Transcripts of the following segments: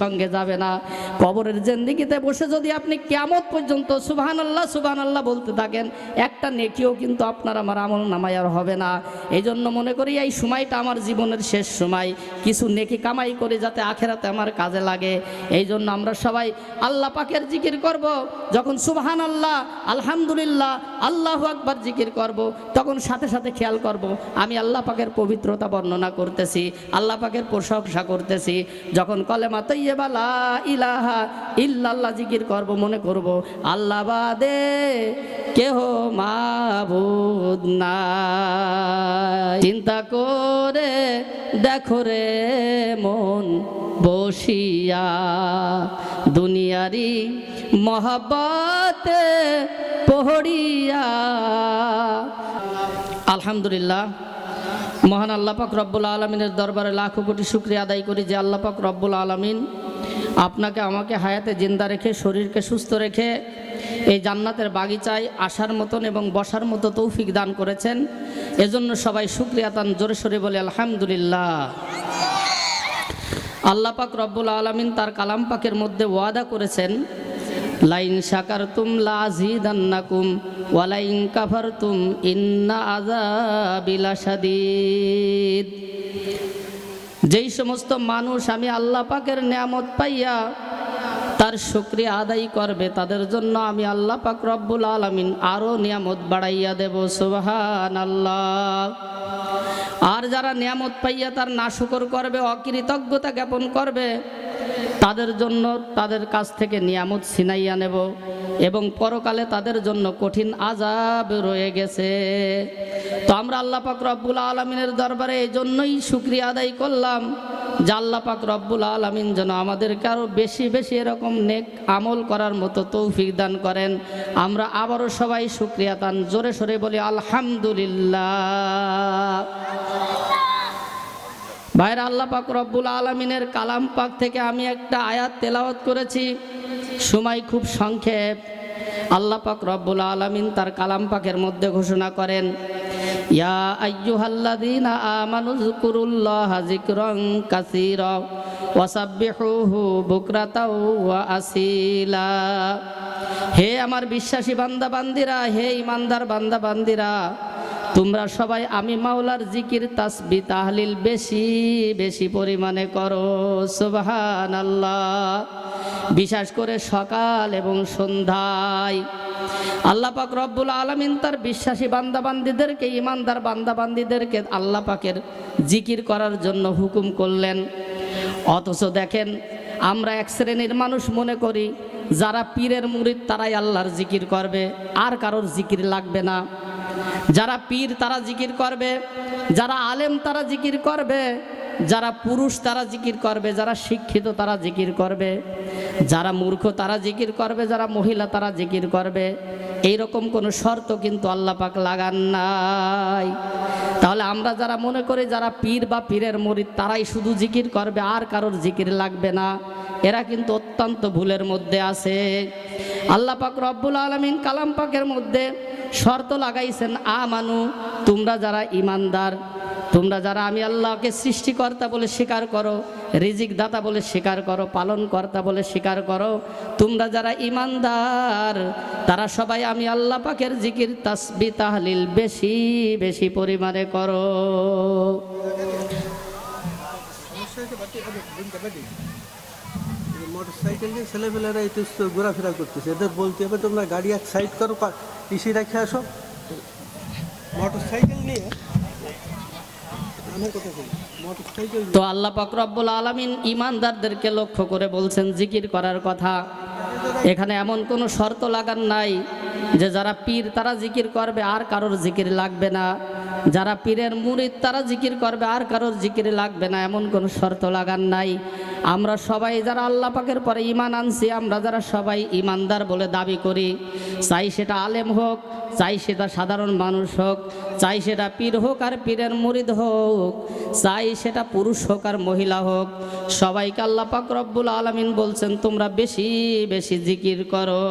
সঙ্গে যাবে না। কবরের জেন্দিগিতে বসে যদি আপনি কেমন পর্যন্ত সুবাহান আল্লাহ সুবাহান আল্লাহ বলতে থাকেন, একটা নেকিও কিন্তু আপনার আমার আমল নামায় আর হবে না। এই জন্য মনে করি এই সময়টা আমার জীবনের শেষ সময়। কিছু নেকি কামাই করে যাতে আখেরাতে আমার কাজে লাগে। এই জন্য আমরা সবাই আল্লাহ পাকের জিকির করব। যখন সুবহান আল্লাহ আলহামদুলিল্লাহ, আল্লাহ আকবার জিকির করব, তখন সাথে সাথে খেয়াল করব, আমি আল্লাহ পাকের পবিত্রতা বর্ণনা করতেছি, আল্লাহ পাকের প্রশংসা করতেছি। যখন কলেমা লা ইলাহা ইল্লাল্লাহ জিকির করব, মনে করব, আল্লাহ বাদে কেহ মাবুদ নাই। চিন্তা করে দেখো রে মন বসিয়া দুনিয়ারি মহাব্বতে পহড়িয়া আলহামদুলিল্লাহ। মহান আল্লাপাক রব্বুল আলমিনের দরবারে লাখো কোটি শুক্রিয়া আদায় করি যে আল্লাপাক রব্বুল আলমিন আপনাকে, আমাকে হায়াতে জিন্দা রেখে, শরীরকে সুস্থ রেখে এই জান্নাতের বাগিচায় আসার মতন এবং বসার মতো তৌফিক দান করেছেন। এজন্য সবাই শুক্রিয়া তান জোরে সরে বলে, আলহামদুলিল্লাহ। আল্লাপাক রব্বুল আলমিন তার কালাম পাকের মধ্যে ওয়াদা করেছেন, লাইন শাকার তুম লাজিদান্নাকুম যেই সমস্ত মানুষ আমি আল্লাহ পাকের নিয়ামত পাইয়া তার শুক্রিয়া আদায় করবে, তাদের জন্য আমি আল্লাহ পাক রব্বুল আলমিন আরও নিয়ামত বাড়াইয়া দেব সুবাহান আল্লাহ আর যারা নিয়ামত পাইয়া তার নাশুকর করবে, অকৃতজ্ঞতা জ্ঞাপন করবে, তাদের জন্য তাদের কাছ থেকে নিয়ামত ছিনাইয়া নেব। এবং পরকালে তাদের জন্য কঠিন আজাব রয়ে গেছে। তো আমরা আল্লাহ পাক রব্বুল আলমিনের দরবারে এই জন্যই শুক্রিয়া আদায় করলাম যে আল্লাহ পাক রব্বুল আলমিন যেন আমাদেরকে আরও বেশি বেশি এরকম নেক আমল করার মতো তৌফিক দান করেন। আমরা আবারও সবাই শুক্রিয়া দান, জোরে সরে বলি আলহামদুলিল্লাহ। ভাইরা, আল্লাহ পাক রব্বুল আলমিনের কালাম পাক থেকে আমি একটা আয়াত তেলাওয়াত করেছি। সময় খুব সংক্ষেপ। আল্লাহ পাক রব্বুল আলমিন তার কালাম পাকের মধ্যে ঘোষণা করেন, ইয়া আইয়ুহাল্লাযীনা আমানু যকুরুল্লাহা যিকরান কাসীরা ওয়াসাব্বিহুহু বুকরাতাও ওয়া আসীলা। হে আমার বিশ্বাসী বান্দা বান্দিরা হে ইমানদার বান্দা বান্দিরা তোমরা সবাই আমি মাওলার জিকির তাসবি তাহলিল বেশি বেশি পরিমাণে করো সুবহান আল্লাহ বিশেষ করে সকাল এবং সন্ধ্যায়। আল্লাহ পাক রব্বুল আলমিন তার বিশ্বাসী বান্দাবান্দিদেরকে ইমানদার বান্দাবান্দিদেরকে আল্লাহ পাকের জিকির করার জন্য হুকুম করলেন। অথচ দেখেন, আমরা এক শ্রেণির মানুষ মনে করি, যারা পীরের মুরিদ তারাই আল্লাহর জিকির করবে, আর কারোর জিকির লাগবে না। যারা পীর তারা জিকির করবে যারা আলেম তারা জিকির করবে। যারা পুরুষ তারা জিকির করবে, যারা শিক্ষিত তারা জিকির করবে, যারা মূর্খ তারা জিকির করবে, যারা মহিলা তারা জিকির করবে। এই রকম কোনো শর্ত কিন্তু আল্লাহ পাক লাগান নাই। তাহলে আমরা যারা মনে করি যারা পীর বা পীরের মরিদ তারাই শুধু জিকির করবে, আর কারোর জিকির লাগবে না। এরা কিন্তু অত্যন্ত ভুলের মধ্যে আছে। আল্লাহ পাক রব্বুল আলমিন কালাম পাকের মধ্যে শর্ত লাগাইছেন আ মানু তোমরা যারা ইমানদার তোমরা যারা আমি আল্লাহকে সৃষ্টিকর্তা বলে স্বীকার করো রিজিক দাতা বলে স্বীকার করো পালন কর্তা বলে স্বীকার করো, তোমরা যারা ইমানদার, তারা সবাই আমি আল্লাহ পাকের জিকির তাসবি তাহলিল বেশি বেশি পরিমাণে করো। মোটরসাইকেল নিয়ে ছেলেপেলেরা এই ঘোরাফেরা করতেছে। এদের বলতে হবে তোমরা গাড়ি এক সাইড করো পিছিয়ে রেখে আসো। মোটরসাইকেল নিয়ে আমার কথা বলি মোটরসাইকেল তো আল্লাহ পাকরব্বুল আলমিন ইমানদারদেরকে লক্ষ্য করে বলছেন, জিকির করার কথা। এখানে এমন কোনো শর্ত লাগান নাই যে যারা পীর তারা জিকির করবে, আর কারোর জিকির লাগবে না। যারা পীরের মুরিদ, তারা জিকির করবে, আর কারোর জিকির লাগবে না, এমন কোনো শর্ত লাগান নাই। আমরা সবাই যারা আল্লাহ পাকের পরে ইমান আনছি, আমরা যারা সবাই ইমানদার বলে দাবি করি, চাই সেটা আলেম হোক, চাই সেটা সাধারণ মানুষ হোক, চাই সেটা পীর হোক আর পীরের মুরিদ হোক, চাই সেটা পুরুষ হোক আর মহিলা হোক। সবাইকে আল্লাহ পাক রব্বুল আলমিন বলছেন, তোমরা বেশি বেশি জিকির করো।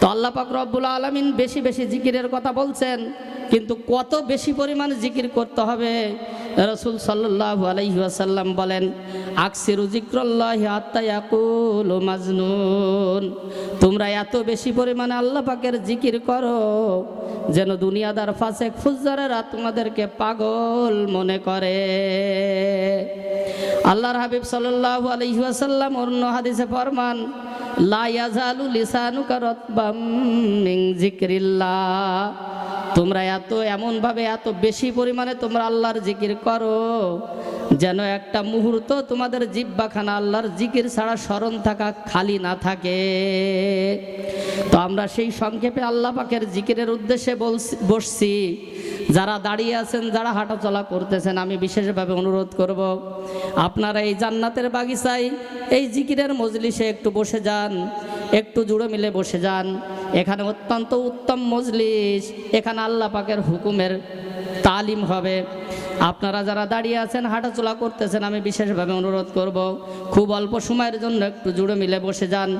তো আল্লাহ পাক রব্বুল আলমিন বেশি বেশি জিকিরের কথা বলছেন। কিন্তু কত বেশি পরিমাণে জিকির করতে হবে? রসুল সাল্লাহ আলহিহাসাল্লাম বলেন, আকসিরু জিক্রল্লাহ আত্মায়াকুল মাজনুন। তোমরা এত বেশি পরিমাণে আল্লাহ পাকের জিকির করো, যেন দুনিয়াদার ফাসেক ফুজ্জারেরা তোমাদেরকে পাগল মনে করে। আল্লাহর হাবিব সাল্লাহ আলহিহাসাল্লাম অন্য হাদিসে ফরমান, লা ইয়াজালু লিসানুকা রতবাম জিক্রিল্লাহ তোমরা এত এমনভাবে এত বেশি পরিমাণে তোমরা আল্লাহর জিকির করো, যেন একটা মুহূর্ত তোমাদের জিব্বাখানা আল্লাহর জিকির ছাড়া স্মরণ থাকা খালি না থাকে। তো আমরা সেই সংক্ষেপে আল্লাহ পাকের জিকিরের উদ্দেশ্যে বসছি। যারা দাঁড়িয়ে আছেন, যারা হাঁটাচলা করতেছেন, আমি বিশেষভাবে অনুরোধ করব, আপনারা এই জান্নাতের বাগিচায় এই জিকিরের মজলিসে একটু বসে যান। একটু জুড়ে মিলে বসে যান। এখানে অত্যন্ত উত্তম মজলিস। এখানে আল্লাহ পাকের হুকুমের তালিম হবে। আপনারা যারা দাঁড়িয়ে আছেন, হাঁটাচলা করতেছেন, আমি বিশেষভাবে অনুরোধ করব, খুব অল্প সময়ের জন্য একটু জুড়ে মিলে বসে যান।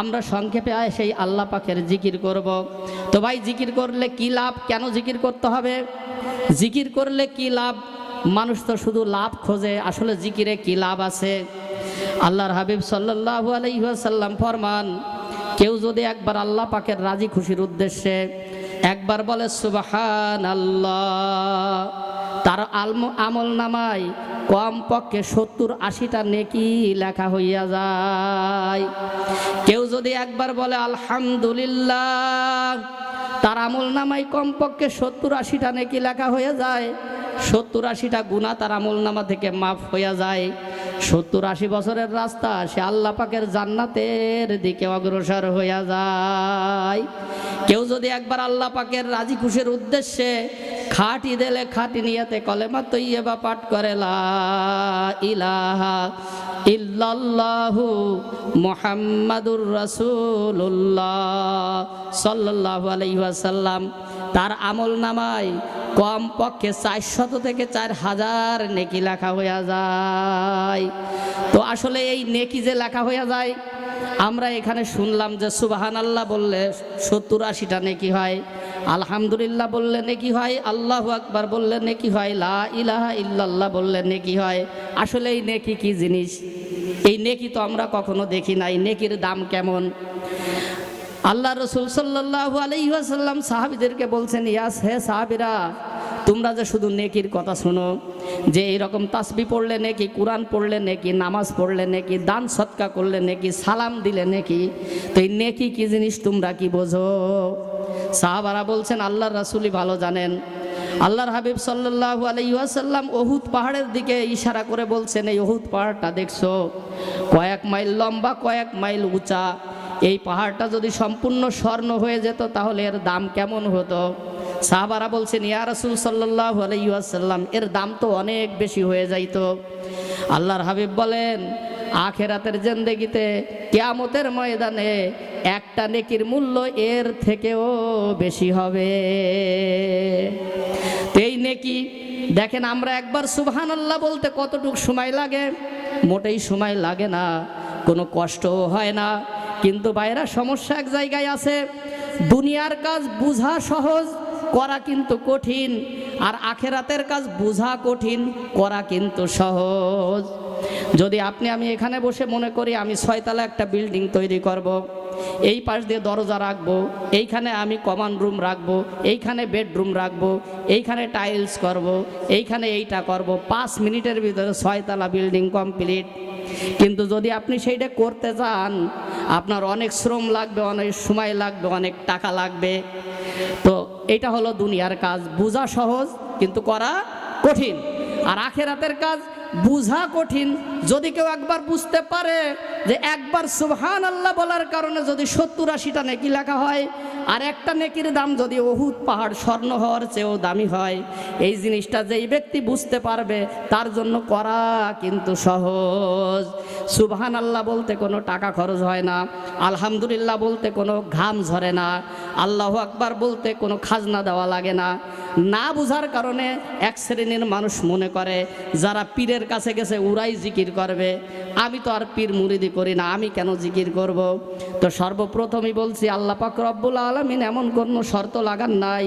আমরা সংক্ষেপে আয় সেই আল্লাহ পাকের জিকির করব। তো ভাই, জিকির করলে কি লাভ? কেন জিকির করতে হবে? জিকির করলে কি লাভ? মানুষ তো শুধু লাভ খোঁজে, আসলে জিকিরে কি লাভ আছে? আল্লাহর হাবিব সাল্লাল্লাহু আলাইহি ওয়াসাল্লাম ফরমান কেউ যদি একবার আল্লাহ পাকের রাজি খুশির উদ্দেশ্যে একবার বলে সুবাহান আল্লাহ তার আলম আমল নামায় কম পক্ষে সত্তর আশিটা নেকি লেখা হইয়া যায়। কেউ যদি একবার বলে, আলহামদুলিল্লাহ তার আমল নামায় কমপক্ষে সত্তর আশিটা নেকি লেখা হয়ে যায়। সত্তর আশিটা গুণা তার আমল নামা থেকে মাফ হইয়া যায়। সত্তর আশি বছরের রাস্তা, সে আল্লাহ পাকের জান্নাতের দিকে অগ্রসর হইয়া যায়। কেউ যদি একবার আল্লাহ পাকের রাজি খুশির উদ্দেশ্যে খাটি দিলে খাটি নিয়েতে কলেমা তৈয়বা পাঠ করে ইলাহা ইল্লাল্লাহু মুহাম্মাদুর রাসূলুল্লাহ সাল্লাল্লাহু আলাইহি তার আমল নামায় কম পক্ষে চারশত থেকে চার হাজার নেকি লেখা হইয়া যায়। তো আসলে এই নেকি যে লেখা হইয়া যায়, আমরা এখানে শুনলাম যে সুবাহান আল্লাহ বললে সত্তর আশিটা নেকি হয়, আলহামদুলিল্লাহ বললে নেকি হয়, আল্লাহ আকবার বললে নেকি হয়, লা ইলাহা ইল্লাল্লাহ বললে নেকি হয়। আসলে এই নেকি কি জিনিস? এই নেকি তো আমরা কখনো দেখি নাই, নেকির দাম কেমন? আল্লাহ রসুল সাল্লাহ আলহিহাসাল্লাম সাহাবিদেরকে বলছেন ইয়াস হে সাহাবিরা, তোমরা যে শুধু নেকির কথা শোনো, যে এরকম তাসবি পড়লে নেকি, কোরআন পড়লে নেকি, নামাজ পড়লে নেকি, দান সৎকা করলে নেকি, সালাম দিলে নেকি, তো এই নেকি কি জিনিস তোমরা কি বোঝো? সাহাবারা বলছেন, আল্লাহর রাসুলই ভালো জানেন। আল্লাহর হাবিব সাল্লাল্লাহু আলাইসাল্লাম ওহুদ পাহাড়ের দিকে ইশারা করে বলছেন, এই ওহুদ পাহাড়টা দেখছ? কয়েক মাইল লম্বা, কয়েক মাইল উঁচা। এই পাহাড়টা যদি সম্পূর্ণ স্বর্ণ হয়ে যেত, তাহলে এর দাম কেমন হতো? সাহাবারা বলছেন, ইয়া রাসুল সাল্লাহ আলাইসাল্লাম এর দাম তো অনেক বেশি হয়ে যাইতো। আল্লাহর হাবিব বলেন, আখেরাতের জেন্দেগিতে কেয়ামতের ময়দানে একটা নেকির মূল্য এর থেকেও বেশি হবে। এই নেকি, দেখেন আমরা একবার সুবহান আল্লাহ বলতে কতটুক সময় লাগে? মোটেই সময় লাগে না, কোনো কষ্টও হয় না। কিন্তু ভাইরা, সমস্যা এক জায়গায় আছে। দুনিয়ার কাজ বুঝা সহজ, করা কিন্তু কঠিন। আর আখেরাতের কাজ বুঝা কঠিন, করা কিন্তু সহজ। যদি আপনি, আমি এখানে বসে মনে করি, আমি ছয়তলা একটা বিল্ডিং তৈরি করব। এই পাশ দিয়ে দরজা রাখব, এইখানে আমি কমান রুম রাখব, এইখানে বেডরুম রাখব, এইখানে টাইলস করব। এইখানে এইটা করব। পাঁচ মিনিটের ভিতরে ছয়তলা বিল্ডিং কমপ্লিট কিন্তু যদি আপনি সেইটা করতে চান আপনার অনেক শ্রম লাগবে, অনেক সময় লাগবে, অনেক টাকা লাগবে তো এটা হলো দুনিয়ার কাজ বোঝা সহজ, কিন্তু করা কঠিন আর আখেরাতের কাজ বুঝা কঠিন। যদি কেউ একবার বুঝতে পারে যে একবার সুবহান আল্লাহ বলার কারণে যদি সত্তর আশিটা নেকি লেখা হয়, আর একটা নেকির দাম যদি অহুত পাহাড় স্বর্ণ হওয়ার চেয়েও দামি হয়, এই জিনিসটা যেই ব্যক্তি বুঝতে পারবে, তার জন্য করা কিন্তু সহজ। সুবহান আল্লাহ বলতে কোনো টাকা খরচ হয় না, আলহামদুলিল্লাহ বলতে কোনো ঘাম ঝরে না, আল্লাহ আকবার বলতে কোনো খাজনা দেওয়া লাগে না। না বুঝার কারণে এক শ্রেণির মানুষ মনে করে, যারা পীরের কাছে গেছে উরাই জিকির করবে আমি তো আর পীর মুরিদি করি না, আমি কেন জিকির করব। তো সর্বপ্রথমই বলছি, আল্লাহ পাক রব্বুল আলমিন এমন কোনো শর্ত লাগান নাই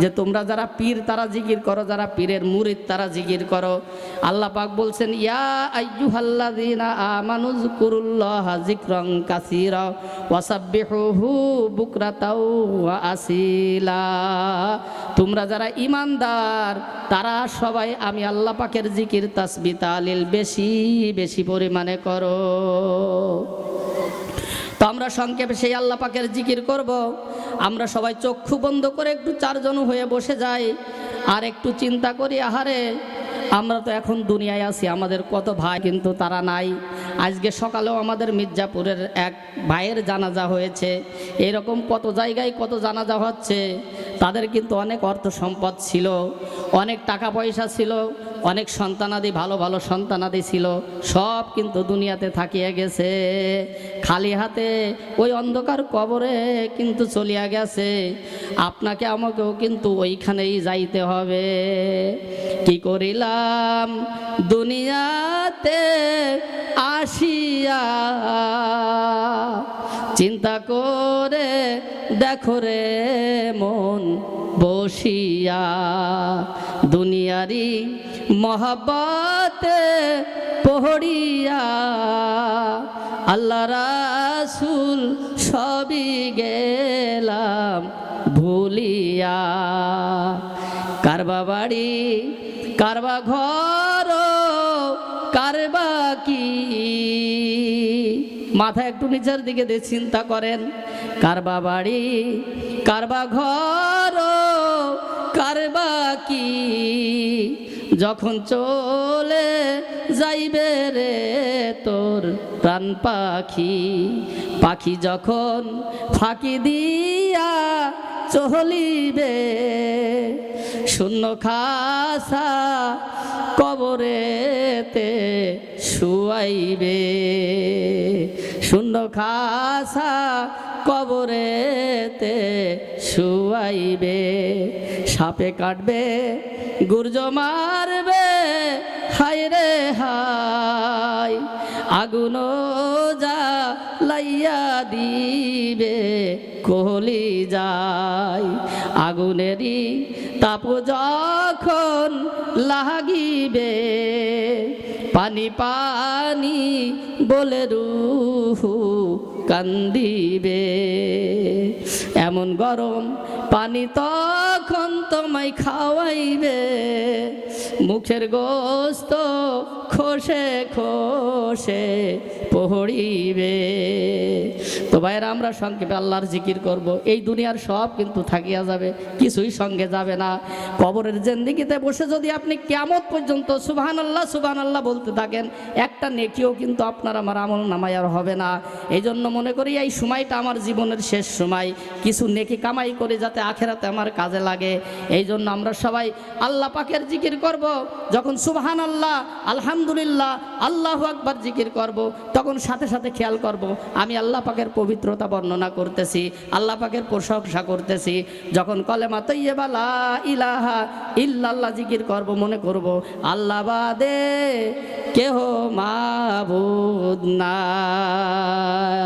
যে তোমরা যারা পীর, তারা জিকির করো, যারা পীরের মুরিদ, তারা জিকির করো। আল্লাহ পাক বলছেন, ইয়া আইয়ুহাল্লাযীনা আমানু যকুরুল্লাহ যিকরান কাসীরা ওয়াসাব্বিহুহু বুকরাতাও ওয়া আসিলা। তোমরা যারা ইমানদার তারা সবাই আমি আল্লাহ পাকের জিকির তাসবিহ তালিল বেশি বেশি পরিমাণে করো। তো আমরা সংক্ষেপে সেই আল্লাহ পাকের জিকির করব। আমরা সবাই চক্ষু বন্ধ করে একটু চারজন হয়ে বসে যাই আর একটু চিন্তা করি, আহারে, আমরা তো এখন দুনিয়ায় আছি, আমাদের কত ভাই কিন্তু তারা নাই। আজকে সকালেও আমাদের মির্জাপুরের এক ভাইয়ের জানাজা হয়েছে, এরকম কত জায়গায় কত জানাজা হচ্ছে, তাদের কিন্তু অনেক অর্থ সম্পদ ছিল, অনেক টাকা পয়সা ছিল অনেক সন্তানাদি, ভালো ভালো সন্তানাদি ছিল, সব কিন্তু দুনিয়াতে থাকিয়ে গেছে। খালি হাতে ওই অন্ধকার কবরে কিন্তু চলিয়া গেছে। আপনাকে, আমাকেও কিন্তু ওইখানেই যাইতে হবে। কি করিলাম? দুনিয়াতে আসিয়া চিন্তা করে দেখো রে মন বসিয়া। দুনিয়ারি মহাব্বতে পড়িয়া আল্লাহ রাসুল সবই গেলাম ভুলিয়া। কারবা বাড়ি, কারবা ঘর, কারবা কি? মাথা একটু নিচের দিকে দিয়ে চিন্তা করেন। কারবা বাড়ি, কারবা ঘর, কারবা কি? যখন চলে যাইবে রে তোর প্রাণ পাখি পাখি যখন ফাঁকি দিয়া চলিবে, শূন্য খাসা কবরেতে শুয়াইবে। শূন্য খাসা কবরেতে শুয়াইবে। সাপে কাটবে, গুর্জ মারবে, হায় রে হায়। আগুন যা লাইয়া দিবে, কোহলি যায়। আগুনেরই তাপ যখন লাগিবে, পানি পানি বলে রুহু কান্দিবে। এমন গরম পানি তখন তোমায় খাওয়াইবে? মুখের গোস্ত খসে খসে পড়িবে তো ভাইরা আমরা সংক্ষেপে আল্লাহর জিকির করব। এই দুনিয়ার সব কিন্তু থাকিয়া যাবে, কিছুই সঙ্গে যাবে না। কবরের জেন্দিগিতে বসে যদি আপনি কেমন পর্যন্ত সুবাহান আল্লাহ সুবাহান আল্লাহ বলতে থাকেন, একটা নেকিও কিন্তু আপনার আমার আমল নামাই আর হবে না। এই জন্য মনে করি এই সময়টা আমার জীবনের শেষ সময়। কিছু নেকি কামাই করে যাতে আখেরাতে আমার কাজে লাগে। এই জন্য আমরা সবাই আল্লাহ পাকের জিকির করব। যখন সুবাহান আল্লাহ আলহামদুলিল্লাহ, আল্লাহ আকবার জিকির করব, তখন সাথে সাথে খেয়াল করব, আমি আল্লাহ পাকের পবিত্রতা বর্ণনা করতেছি, আল্লাহ পাকের প্রশংসা করতেছি, যখন কলেমা তৈয়বা, লা ইলাহা ইল্লাল্লাহ জিকির করব, মনে করব, আল্লাহ বাদে কেহ মাবুদ নাই।